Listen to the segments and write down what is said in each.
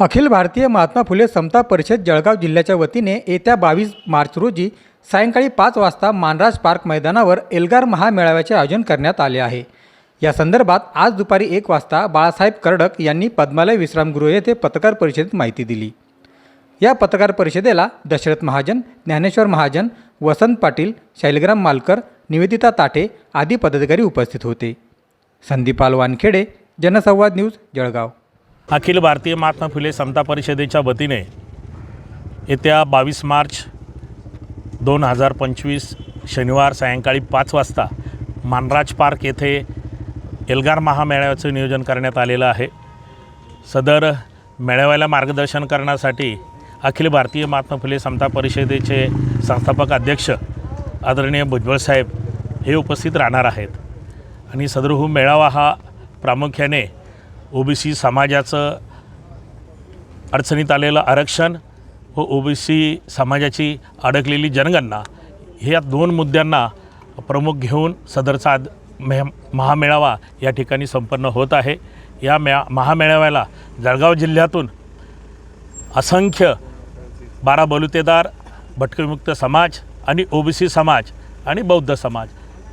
अखिल भारतीय महात्मा फुले समता परिषद जळगाव जिल्ह्याच्या वतीने येत्या बावीस मार्च रोजी सायंकाळी पाच वाजता मानराज पार्क मैदानावर एल्गार महामेळाव्याचे आयोजन करण्यात आले आहे. या संदर्भात आज दुपारी एक वाजता बाळासाहेब कर्डक यांनी पद्मालय विश्रामगृह येथे पत्रकार परिषदेत माहिती दिली. या पत्रकार परिषदेला दशरथ महाजन ज्ञानेश्वर महाजन वसंत पाटील शैलग्राम मालकर निवेदिता ताठे आदी पदाधिकारी उपस्थित होते. संदीपाल वानखेडे जनसंवाद न्यूज जळगाव. अखिल भारतीय महात्मा फुले समता परिषदेच्या वतीने येत्या बावीस मार्च दोन हजार पंचवीस शनिवार सायंकाळी पाच वाजता मानराज पार्क येथे एल्गार महामेळाव्याचं नियोजन करण्यात आलेलं आहे. सदर मेळाव्याला मार्गदर्शन करण्यासाठी अखिल भारतीय महात्मा फुले समता परिषदेचे संस्थापक अध्यक्ष आदरणीय भुजबळ साहेब हे उपस्थित राहणार आहेत. आणि सदरहू हो मेळावा हा प्रामुख्याने ओबीसी समाजाचं अडचणीत आलेलं आरक्षण व ओबीसी समाजाची अडकलेली जनगणना ह्या दोन मुद्द्यांना प्रमुख घेऊन सदरचा आद- मे महामेळावा या ठिकाणी संपन्न होत आहे. या म्या महामेळाव्याला जळगाव जिल्ह्यातून असंख्य बारा बलुतेदार भटकविमुक्त समाज आणि ओबीसी समाज आणि बौद्ध समाज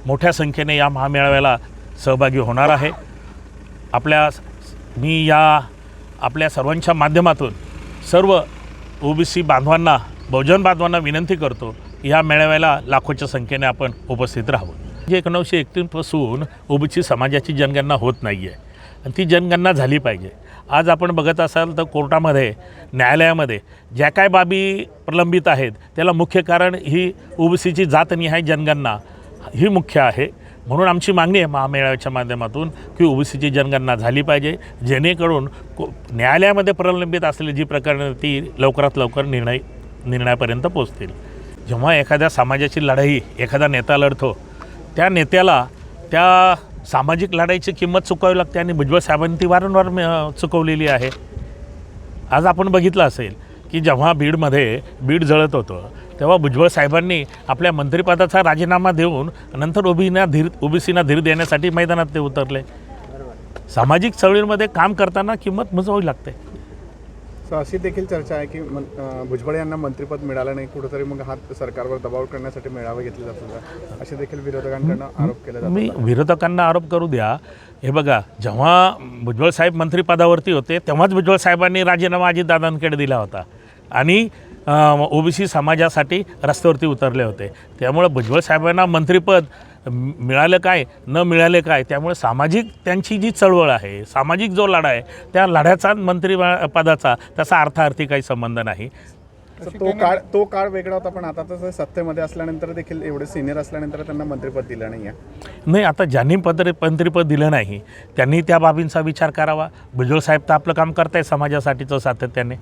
मोठ्या संख्येने या महामेळाव्याला सहभागी होणार आहे. आपल्या मी या आपल्या सर्वांच्या माध्यमातून सर्व ओबीसी बांधवांना बहुजन बांधवांना विनंती करतो या मेळाव्याला लाखोच्या संख्येने आपण उपस्थित राहावं म्हणजे एकोणीसशे एकतीसपासून ओबीसी समाजाची जनगणना होत नाही आहे आणि ती जनगणना झाली पाहिजे. आज आपण बघत असाल तर कोर्टामध्ये न्यायालयामध्ये ज्या काय बाबी प्रलंबित आहेत त्याला मुख्य कारण ही ओबीसीची जातनिहाय जनगणना ही मुख्य आहे. म्हणून आमची मागणी आहे महामेळाव्याच्या माध्यमातून की ओबीसीची जनगणना झाली पाहिजे जेणेकरून को न्यायालयामध्ये प्रलंबित असलेली जी प्रकरणं ती लवकरात लवकर निर्णय निर्णयापर्यंत पोचतील जेव्हा एखाद्या समाजाची लढाई एखादा नेता लढतो त्या नेत्याला त्या सामाजिक लढाईची किंमत चुकावी लागते आणि भुजबळ साहेबांनी ती वारंवार म- चुकवलेली आहे. आज आपण बघितलं असेल की जेव्हा बीडमध्ये बीड जळत होतं तेव्हा भुजबळ साहेबांनी आपल्या मंत्रिपदाचा राजीनामा देऊन नंतर ओबीना धीर ओबीसीना धीर देण्यासाठी मैदानात ते उतरले. सामाजिक चळवळीमध्ये काम करताना किंमत मोजावी लागते. सो अशी देखील चर्चा आहे की भुजबळ यांना मंत्रिपद मिळालं नाही कुठेतरी मग हा सरकारवर दबाव करण्यासाठी मेळावे घेतले जात होता असे देखील विरोधकांकडनं आरोप केले जातात. मी विरोधकांना आरोप करू द्या. हे बघा जेव्हा भुजबळ साहेब मंत्रिपदावरती होते तेव्हाच भुजबळ साहेबांनी राजीनामा अजितदादांकडे दिला होता. आणि ओबीसी समाजासाठी रस्त्यावरती उतरले होते. त्यामुळे भुजबळ साहेबांना मंत्रिपद मिळालं काय न मिळाले काय त्यामुळे सामाजिक त्यांची जी चळवळ आहे सामाजिक जो लढा आहे त्या लढ्याचा मंत्री पदाचा त्याचा अर्थार्थी काही संबंध नाही. तो काळ तो काळ वेगळा होता पण आता तसं सत्तेमध्ये असल्यानंतर देखील एवढे सिनियर असल्यानंतर त्यांना मंत्रिपद दिलं नाही आहे नाही आता ज्यांनी पत्र मंत्रिपद दिलं नाही त्यांनी त्या बाबींचा विचार करावा. भुजबळ साहेब तर आपलं काम करतायत समाजासाठीचं सातत्याने.